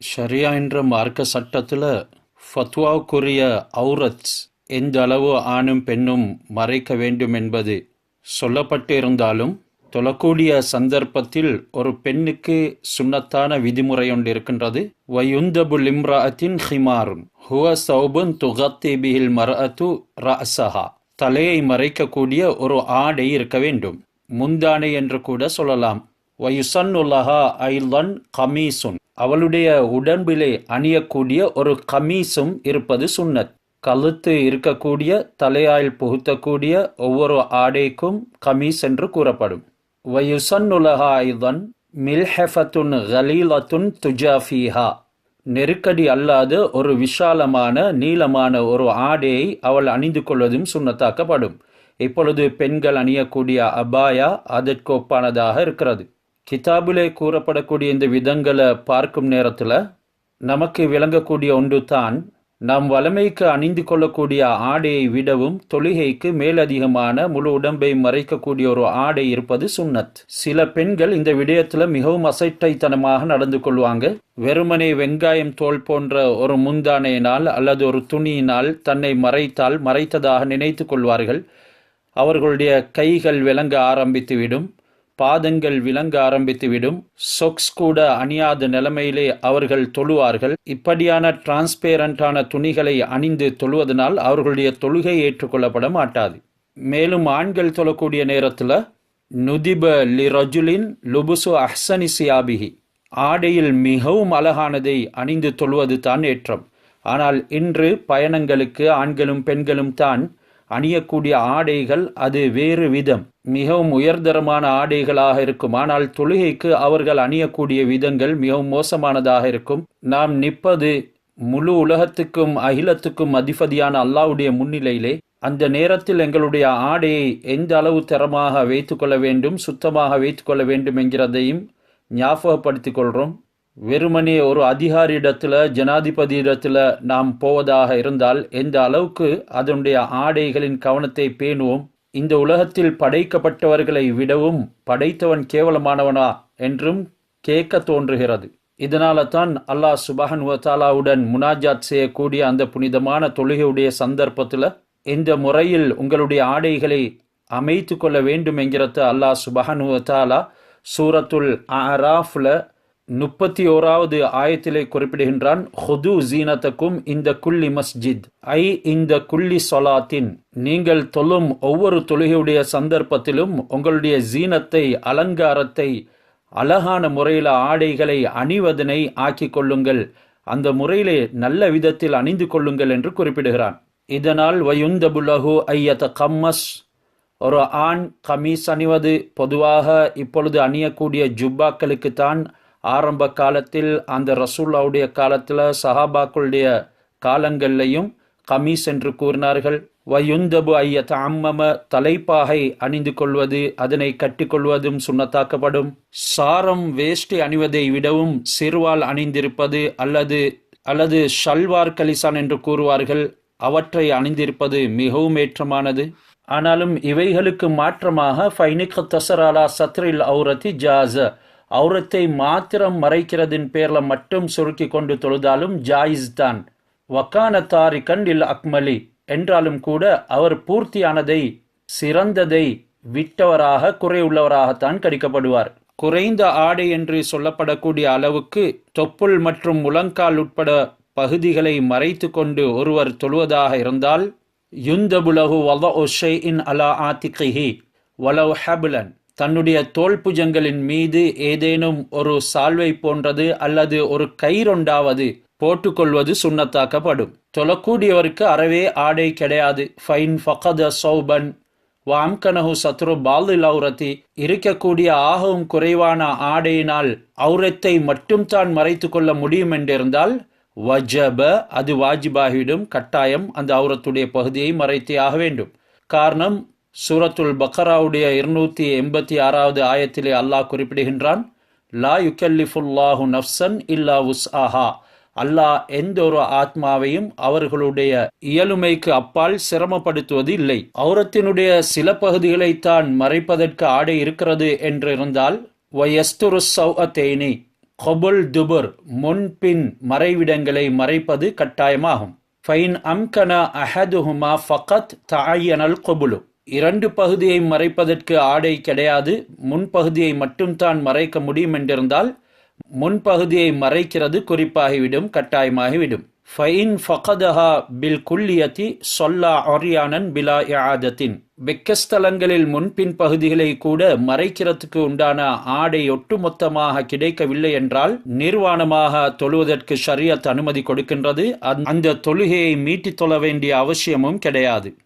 ஷரியா என்ற மார்க்க சட்டத்தில் ஃபத்வாவுக்குரிய அவுரத் எந்த அளவு ஆணும் பெண்ணும் மறைக்க வேண்டும் என்பது சொல்லப்பட்டிருந்தாலும் தொழக்கூடிய சந்தர்ப்பத்தில் ஒரு பெண்ணுக்கு சுண்ணத்தான விதிமுறை ஒன்று இருக்கின்றது. வயுந்தபு லிம்ராத்தின் ஹிமாருன். ஹுவ சௌபுன் துகத்தி பிஹில் மரஅத்து ரஅசஹா தலையை மறைக்கக்கூடிய ஒரு ஆடை இருக்க வேண்டும். முந்தானை என்று கூட சொல்லலாம். வயுசன்னுல்லஹா ஐலன் கமீசுன். அவளுடைய உடம்பிலே அணியக்கூடிய ஒரு கமீஸும் இருப்பது சுன்னத். கழுத்து இருக்கக்கூடிய தலையாயில் புகுத்தக்கூடிய ஒவ்வொரு ஆடைக்கும் கமீஸ் என்று கூறப்படும். வயுசன்னுலகாயுதன் மில்ஹெஃபத்துன் கலீலத்துன் துஜாஃபீஹா. நெருக்கடி அல்லாத ஒரு விஷாலமான நீளமான ஒரு ஆடையை அவள் அணிந்து கொள்வதும் சுண்ணத்தாக்கப்படும் இப்பொழுது பெண்கள் அணியக்கூடிய அபாயா அதற்கு ஒப்பானதாக இருக்கிறது. கிதாபிலே கூறப்படக்கூடிய இந்த விதங்களை பார்க்கும் நேரத்தில் நமக்கு விளங்கக்கூடிய ஒன்று தான் நாம் வளமைக்கு அணிந்து கொள்ளக்கூடிய ஆடையை விடவும் தொழுகைக்கு மேலதிகமான முழு உடம்பை மறைக்கக்கூடிய ஒரு ஆடை இருப்பது சுன்னத். சில பெண்கள் இந்த விடயத்தில் மிகவும் அசைட்டைத்தனமாக நடந்து கொள்வாங்க. வெறுமனே வெங்காயம் தோல் போன்ற ஒரு முந்தானையினால் அல்லது ஒரு துணியினால் தன்னை மறைத்தால் மறைத்ததாக நினைத்து கொள்வார்கள். அவர்களுடைய கைகள் விளங்க ஆரம்பித்துவிடும். பாதங்கள் விளங்க ஆரம்பித்துவிடும். சொக்ஸ் கூட அணியாத நிலைமையிலே அவர்கள் தொழுவார்கள். இப்படியான டிரான்ஸ்பேரண்டான துணிகளை அணிந்து தொழுவதனால் அவர்களுடைய தொழுகை ஏற்றுக்கொள்ளப்பட மாட்டாது. மேலும் ஆண்கள் தொழக்கூடிய நேரத்தில் நுதிப லி ரஜுலின் லுபுசு அஹ்சனி சியாபிஹி. ஆடையில் மிகவும் அழகானதை அணிந்து தொழுவது தான் ஏற்றம். ஆனால் இன்று பயணங்களுக்கு ஆண்களும் பெண்களும் தான் அணியக்கூடிய ஆடைகள் அது வேறு விதம். மிகவும் உயர்தரமான ஆடைகளாக இருக்கும். ஆனால் தொழுகைக்கு அவர்கள் அணியக்கூடிய விதங்கள் மிகவும் மோசமானதாக இருக்கும். நாம் நிற்பது முழு உலகத்துக்கும் அகிலத்துக்கும் அதிபதியான அல்லாவுடைய முன்னிலையிலே. அந்த நேரத்தில் எங்களுடைய ஆடையை எந்த அளவு தரமாக வைத்துக்கொள்ள வேண்டும் சுத்தமாக வைத்துக்கொள்ள வேண்டும் என்கிறதையும் ஞாபகப்படுத்திக் கொள்கிறோம். வெறுமனே ஒரு அதிகாரியிடத்தில் ஜனாதிபதியிடத்தில் நாம் போவதாக இருந்தால் எந்த அளவுக்கு அதனுடைய ஆடைகளின் கவனத்தை பேணுவோம்? இந்த உலகத்தில் படைக்கப்பட்டவர்களை விடவும் படைத்தவன் கேவலமானவனா என்றும் கேட்க தோன்றுகிறது. இதனால தான் அல்லாஹ் சுபஹன் வத்தாலாவுடன் முனாஜாத் செய்யக்கூடிய அந்த புனிதமான தொழுகையுடைய சந்தர்ப்பத்தில் இந்த முறையில் உங்களுடைய ஆடைகளை அமைத்து கொள்ள வேண்டும் என்கிறத அல்லாஹ் சுபஹன் வத்தாலா சூரத்துல் ஆராஃபில் முப்பத்தி ஓராவது ஆயத்திலே குறிப்பிடுகின்றான் ஹுது ஜீனத்தக்கும் இந்த குள்ளி மஸ்ஜித். ஐ இந்த குள்ளி சொலாத்தின். நீங்கள் தொல்லும் ஒவ்வொரு தொழுகையுடைய சந்தர்ப்பத்திலும் உங்களுடைய ஜீனத்தை அலங்காரத்தை அழகான முறையில் ஆடைகளை அணிவதனை ஆக்கி கொள்ளுங்கள். அந்த முறையிலே நல்ல விதத்தில் அணிந்து கொள்ளுங்கள் என்று குறிப்பிடுகிறான். இதனால் வயுந்தபுல்லஹு ஐயத கம்மஸ் ஒரு ஆண் கமீஸ் அணிவது பொதுவாக இப்பொழுது அணியக்கூடிய ஜுப்பாக்களுக்குத்தான் ஆரம்ப காலத்தில் அந்த ரசூல்லாவுடைய காலத்தில் சஹாபாக்களுடைய காலங்கள்லையும் கமீஸ் என்று கூறினார்கள். வயுந்தபு ஐய தாம்மம தலைப்பாகை அணிந்து கொள்வது அதனை கட்டிக்கொள்வதும் சுண்ணத்தாக்கப்படும். சாரம் வேஷ்டி அணிவதை விடவும் சிறுவால் அணிந்திருப்பது அல்லது அல்லது ஷல்வார் கலிசான் என்று கூறுவார்கள். அவற்றை அணிந்திருப்பது மிகவும் ஏற்றமானது. ஆனாலும் இவைகளுக்கு மாற்றமாக ஃபைனிக் தசராலா சத்ரில் அவுரத்தி ஜாஸ அவுரத்தை மாத்திரம் மறைக்கிறதின் பேரில் மட்டும் சுருக்கி கொண்டு தொழுதாலும் ஜாயிஸ் தான். வக்கான தாரிகன் இல் அக்மலி. என்றாலும் கூட அவர் பூர்த்தியானதை சிறந்ததை விட்டவராக குறையுள்ளவராகத்தான் கடிக்கப்படுவார். குறைந்த ஆடை என்று சொல்லப்படக்கூடிய அளவுக்கு தொப்புள் மற்றும் முழங்கால் உட்பட பகுதிகளை மறைத்து கொண்டு ஒருவர் தொழுவதாக இருந்தால் யுந்தபுலகு வல ஒஷை இன் அலா ஆத்திகிஹி வலவ் ஹபுலன். தன்னுடைய தோல் புஜங்களின் மீது ஏதேனும் ஒரு சால்வை போன்றது அல்லது ஒரு கயிறொண்டாவது போட்டுக்கொள்வது சுண்ணத்தாக்கப்படும். தொழக்கூடியவருக்கு அறவே ஆடை கிடையாது. ஃபைன் ஃபகத சௌபன். வாம்கனஹு சத்ரு பாலில் அவுரத்தி இருக்கக்கூடிய ஆகவும் குறைவான ஆடையினால் அவுரத்தை மட்டும் தான் மறைத்து கொள்ள முடியும் என்றிருந்தால் வஜப அது வாஜிபாகிடும் கட்டாயம் அந்த அவுரத்துடைய பகுதியை மறைத்தே ஆக வேண்டும். காரணம் சூரத்துல் பக்கராவுடைய இருநூத்தி எண்பத்தி ஆறாவது ஆயத்திலே அல்லாஹ் குறிப்பிடுகின்றான் லா யுக்கல்லிஃபுல்லாஹு நஃப்சன் இல்லா உஸ் ஆஹா அல்லாஹ் எந்த ஒரு ஆத்மாவையும் அவர்களுடைய இயலுமைக்கு அப்பால் சிரமப்படுத்துவது இல்லை அவுரத்தினுடைய சில பகுதிகளைத்தான் மறைப்பதற்கு ஆடை இருக்கிறது என்றிருந்தால் வயஸ்துரு சௌஅத்தேனி கொபுல் துபுர் முன்பின் மறைவிடங்களை மறைப்பது கட்டாயமாகும். ஃபைன் அம்கன அஹதுஹுமா ஃபகத் தாயனல் கொபுலு. இரண்டு பகுதியை மறைப்பதற்கு ஆடை கிடையாது. முன்பகுதியை மட்டும்தான் மறைக்க முடியும் என்றிருந்தால் முன்பகுதியை மறைக்கிறது குறிப்பாகிவிடும் கட்டாயமாகிவிடும். ஃபைன் ஃபகதஹா பில் குல்லியத்தி சொல்லா ஒரியானன் பிலா யாதத்தின் வெக்கஸ்தலங்களில் முன்பின் பகுதிகளை கூட மறைக்கிறதுக்கு உண்டான ஆடை ஒட்டுமொத்தமாக கிடைக்கவில்லை என்றால் நிர்வாணமாக தொழுவதற்கு ஷரியத் அனுமதி கொடுக்கின்றது. அந்த தொழுகையை மீட்டித் தொழ வேண்டிய அவசியமும் கிடையாது.